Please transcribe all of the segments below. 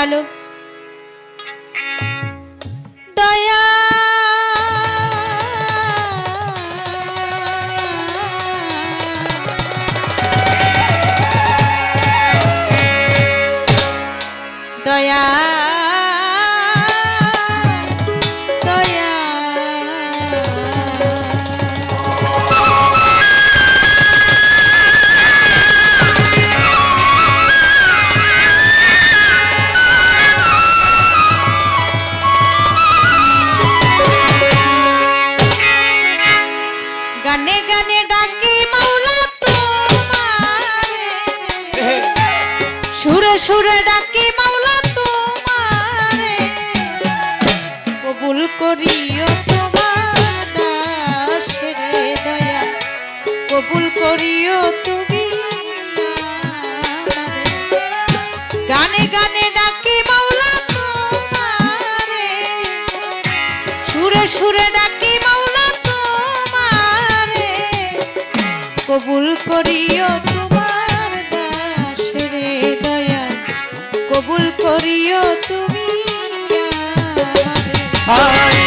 দয়া দয়া। দয়া। সুরে ডাকি, মাওলা তোমারে, কবুল করিও তোমার দাসের দয়া, কবুল করিও তুমি। গানে গানে ডাকি, মাওলা তোমারে, সুরে সুরে ডাকি, মাওলা কবুল করিও তোমার করিও তুমি আমারে।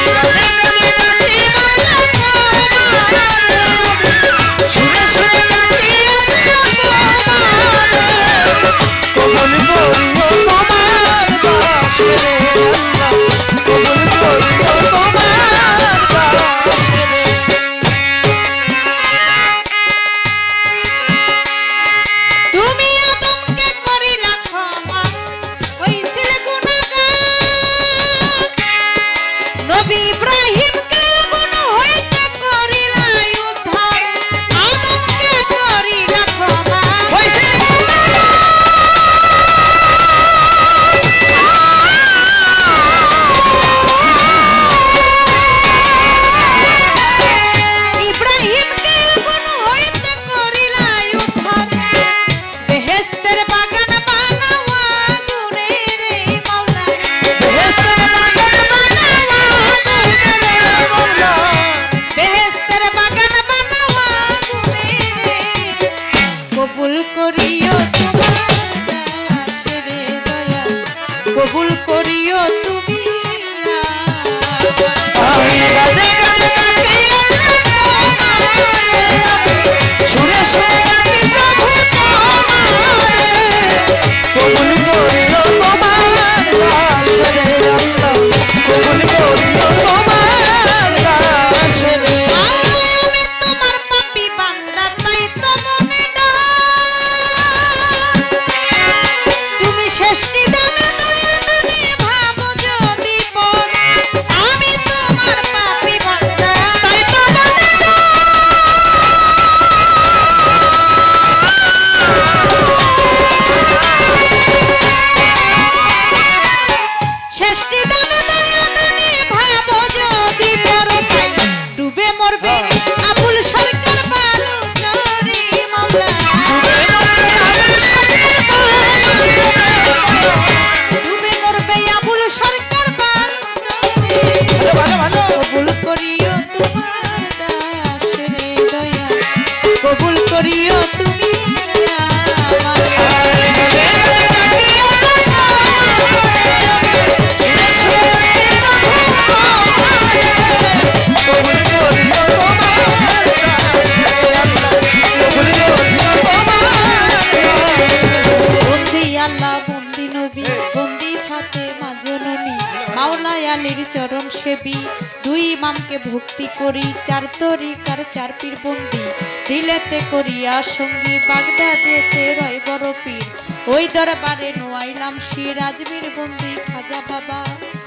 সেবী, দুই ইমামকে ভক্তি করি, চার তরিকার চার পীর বন্দি। দিলেতে করিয়া সঙ্গী বাগদাদেতে রয় বড় পীর। ওই দরবারে নোয়াইলাম শির আজমির বন্দি, খাজা বাবা,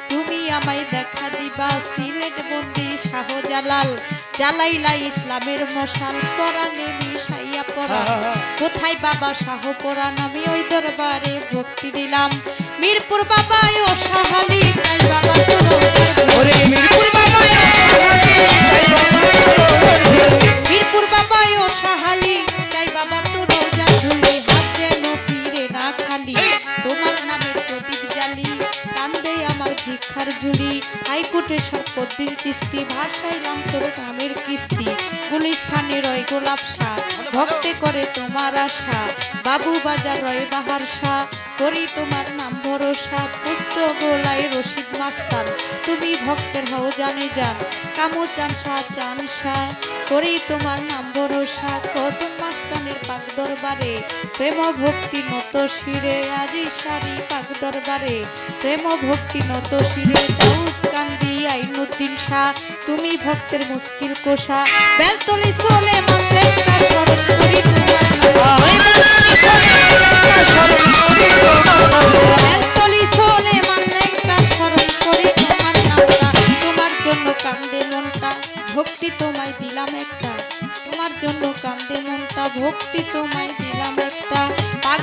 তুমি আমায় দেখা দিবা, সিলেট বন্দি শাহজালাল। জ্বালাইলা ইসলামের মশাল পরাণে মিশাইয়া পরা। কোথায় বাবা শাহ পরাণ? আমি ওই দরবারে ভক্তি দিলাম। মিরপুর বাবা ও সাহালি তাই বাবা মিরপুর বাবা মিরপুর বাবা ও তাই বাবা তোর রোজা ধুলি হাত যেন ফিরে না খালি। তোমার প্রদীপ জ্বালি কান্দে আমার ভিক্ষার ঝুলি। হাইকোর্টে শর্ত সাইফুদ্দিন চিস্তি ভাসাইলাম তোর নামের কিস্তি গুলিস্থানে রয় গোলাপ শাহ ভক্তে করে তোমার আশা, বাবু বাজার রয় বাহার শাহ করি তোমার নাম ভরসা, পুস্তক গোলাই রশিদ মাস্তান, তুমি ভক্তের হও জানে যান কামু চান শাহ চান শাহ করি তোমার নাম ভরসা কদম মাস্তানের পাক দরবারে, প্রেম ভক্তি নত শিরে, আজি সারি পাক দরবারে, প্রেম ভক্তি নত শিরে, দাউদ আইনুদ্দিন শাহ, তুমি ভক্তের মুশকিল কোষা। বেলতলি সোলে মানলে তোমার তোমার তোমার ভক্তি তোমায় দিলাম একটা। তোমার জন্য কান্দে মনটা, ভক্তি একটা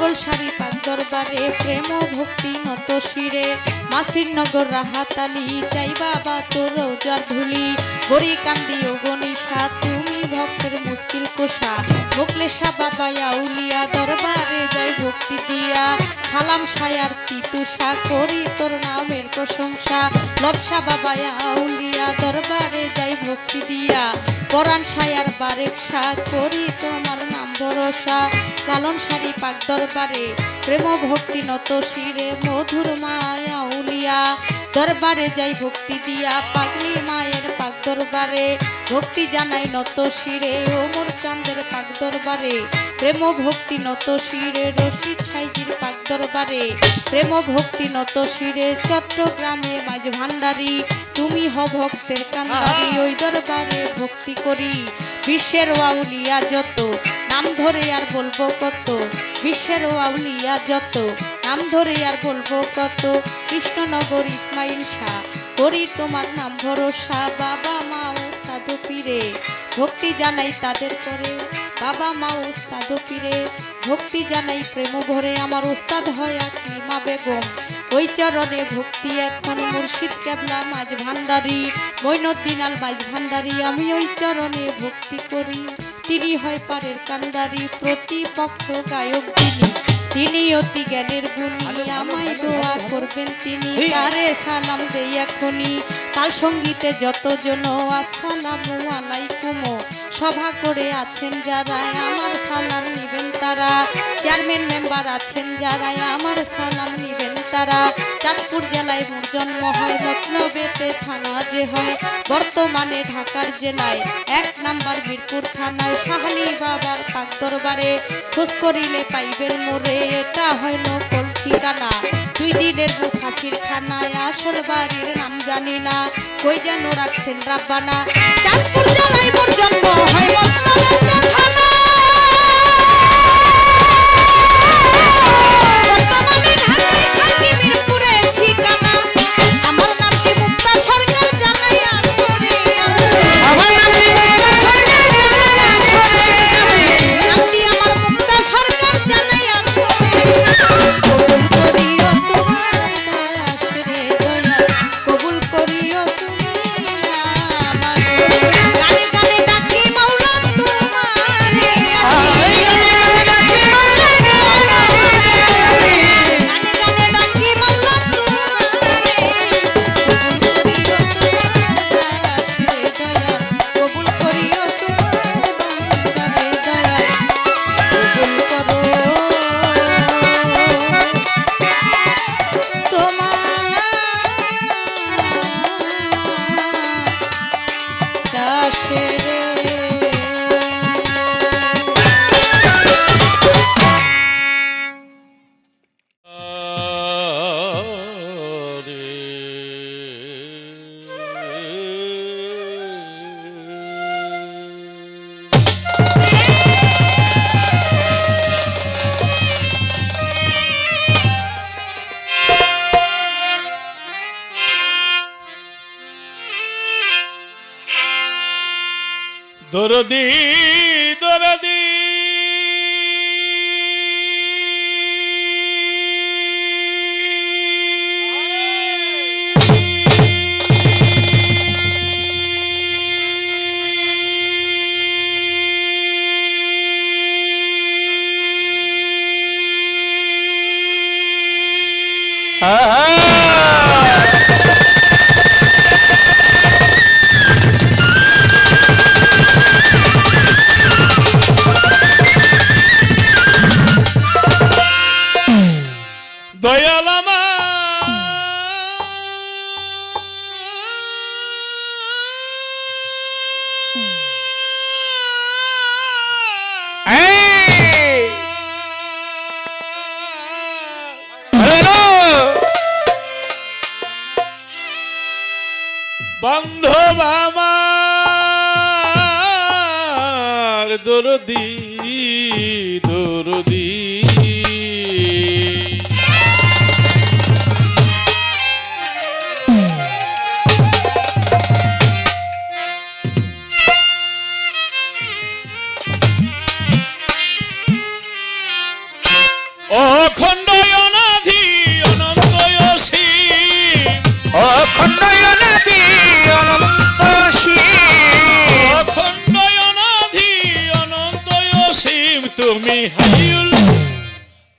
পাগল শাড়ি পাক দরবারে, প্রেম ভক্তি নত শিরে। মাসির নগর রাহাতালি চাই বাবা তোর রোজার ধুলি। গরি কান্দি ও গনিশা তুমি ভক্তের মুশকিল কোষা। মোকলেশা বাবা আউলিয়া, দরবারে যাই ভক্তি দিয়া। সালাম সায়ার তিতুষা করি তোর নামের প্রশংসা। লবসা বাবা আউলিয়া, দরবারে যাই ভক্তি দিয়া। পরাণ সায়ার বারেক সা, করি তোমার নাম ভরসা। লালন সারি পাক দরবারে, প্রেম ভক্তি নত শিরে, মধুর মায়া উলিয়া। দরবারে যাই ভক্তি দিয়া, পাগলি মায়ের পাক দরবারে। ভক্তি জানাই নত শিরে, ওমর চাঁদের পাক দরবারে। প্রেম ভক্তি নত শিরে, রশিদ সাইজির পাক দরবারে। প্রেম ভক্তি নত শিরে, চট্টগ্রামে মাঝ ভান্ডারি। তুমি হ ভক্তের কান্ডারি, ওই দরবারে ভক্তি করি। বিশ্বের ওয়াউলিয়া যত, নাম ধরে আর বলব কত। বিশ্বের ওয়াউলিয়া যত, নাম ধরে আর বলব কত। কৃষ্ণনগর ইসমাইল শাহ, করি তোমার নাম ভরসা। বাবা মা ওস্তাদ পীরে, ভক্তি জানাই তাদের করে বাবা মা ওস্তাদ পীরে ভক্তি জানাই প্রেম ভরে আমার ওস্তাদ হয় আকলিমা বেগম। ওই চরণে ভক্তি এখন মুর্শিদ কেবলা, মাঝ ভান্ডারি মৈনুদ্দিন আল মাঝ ভান্ডারি। আমি ওই চরণে ভক্তি করি, তিনি হয় পারের কান্ডারি, প্রতিপক্ষ গায়ক তিনি তিনি অতি জ্ঞানের গুণী আমায় দোয়া করবেন তিনি। তারে সালাম দেই এখনই। তার সঙ্গীতে যতজন আসসালামু আলাইকুম। সভা করে আছেন যারা আমার সালাম নেবেন তারা। চেয়ারম্যান মেম্বার আছেন যারা আমার সালাম নিবেন তারা চাঁদপুর জেলায় মোর জন্ম হয়, মতলবেতে থানা যে হয়। বর্তমানে ঢাকার জেলায় এক নাম্বার বীরপুর থানায় শাহালি বাবার পাক দরবারে খোঁজ করিলে পাইবেন মোরে, এটা হয় নকল ঠিকানা? দুই দিনের মুসাফির খানায় আসল বাড়ির নাম জানি না, কই যেন রাখছেন রাব্বানা? চাঁদপুর জেলায় মোর জন্ম হয়, মতলবেতে থানা তোমার Bayalama তুমি হাইউল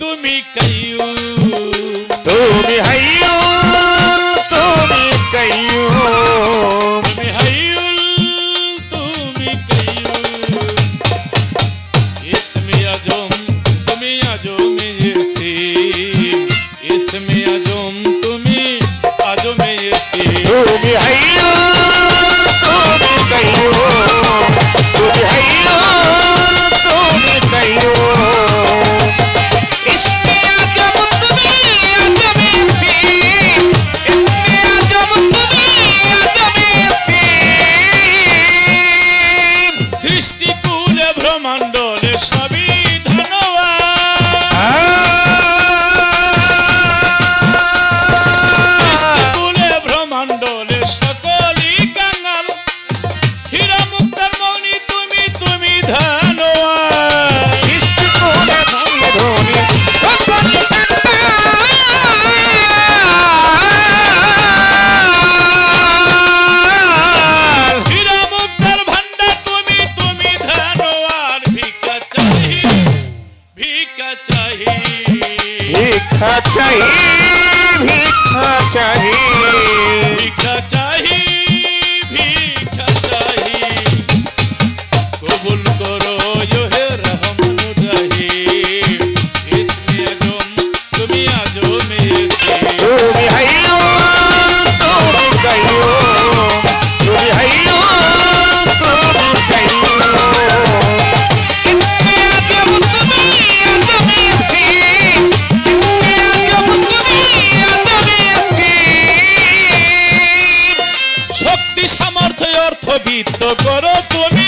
তুমি কাইউ তুমি হাইউ তুমি কাইউ তুমি হাইউল তুমি কাইউ इसमें अजो করো তুমি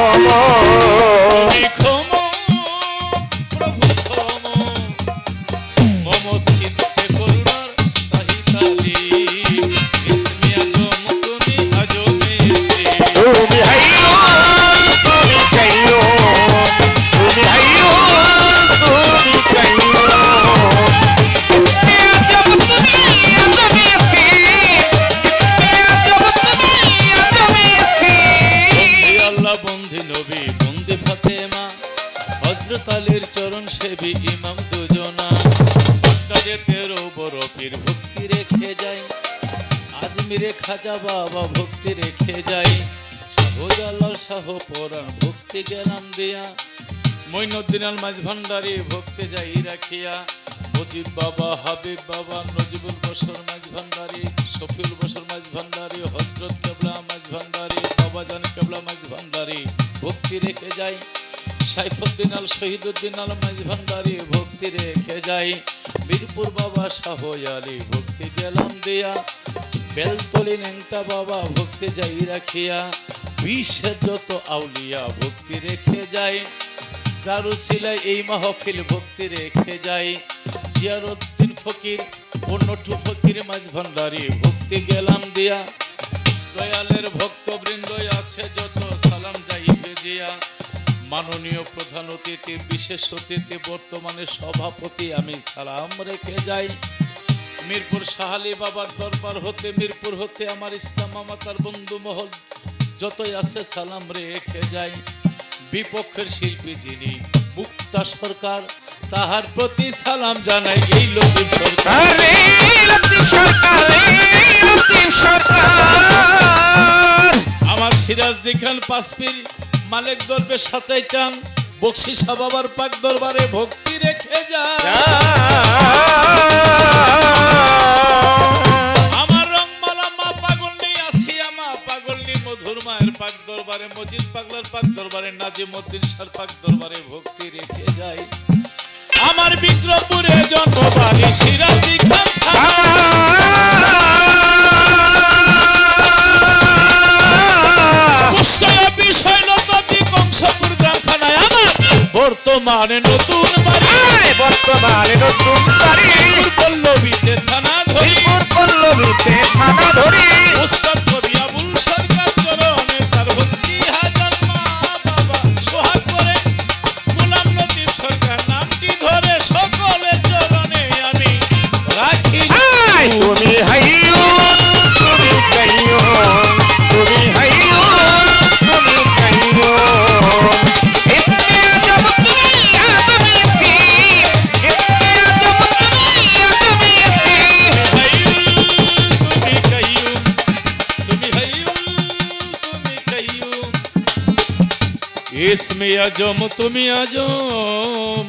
Oh, কালির চরণ সেবি ইমাম দুজনা। কাজে তেরো বড় পীর ভক্তি রেখে যাই আজমিরে খাজা বাবা ভক্তি রেখে যাই শাহজালাল শাহ পরাণ ভক্তি গেলাম দিয়া। মইনুদ্দিন মাঝ ভান্ডারি ভক্তি যাই রাখিয়া। মুজিব বাবা, হাবিব বাবা, নজিবুল বসর মাঝ ভান্ডারি শফিউল বসর মাঝ ভান্ডারি হজরত কেবলা মাঝ ভান্ডারি বাবা জান কেবলা মাঝ ভান্ডারি ভক্তি রেখে যায়। সাইফুদ্দিন আল শহীদুদ্দিন আল মাঝ ভান্ডারি ভক্তি রেখে যাই। বীরপুর বাবা শাহ আলী ভক্তি গেলাম দিয়া। বেলতলি নেংটা বাবা ভক্তি যাই রাখিয়া। বিশ্বের যত আউলিয়া ভক্তি রেখে যায় জারু সিলাই এই মাহফিল ভক্তি রেখে যায় জিয়ারুদ্দিন ফকির, অন্যটু ফকির মাঝ ভান্ডারি ভক্তি গেলাম দিয়া। দয়ালের ভক্তবৃন্দ আছে যত সালাম যাই ভেজিয়া মাননীয় প্রধান অতিথি বিশেষ অতিথি বর্তমানে সভাপতি আমি সালাম রেখে যাই। মিরপুর সাহালি বাবার দরবার হতে মিরপুর হতে আমার ইসলাম মাতার বন্ধু মহল যতই আছে সালাম রেখে যাই। বিপক্ষের শিল্পী যিনি মুক্তা সরকার তাহার প্রতি সালাম জানাই এই লতিফ সরকার। আমার সিরাজ দিখান পাসপির মালিক দরবে সাচাই চান বকশিসা বাবার পাক দরবারে ভক্তি রেখে যায় আমার রংমালা মা পাগল নেই আসিয়া মা পাগল নেই মধুর মায়ের পাক দরবারে মজিদ পাগলার পাক দরবারে নাজিমুদ্দিন সার পাক দরবারে ভক্তি রেখে যাই। আমার বিক্রমপুরে জন্মবাড়ি সিরাজি খান বর্তমানে নতুন বাড়ি। বর্তমানে নতুন বাড়ি। পল্লবীতে থানা ধরি। পল্লবীতে থানা ধরি। ইসমে আজম তুমি আজম।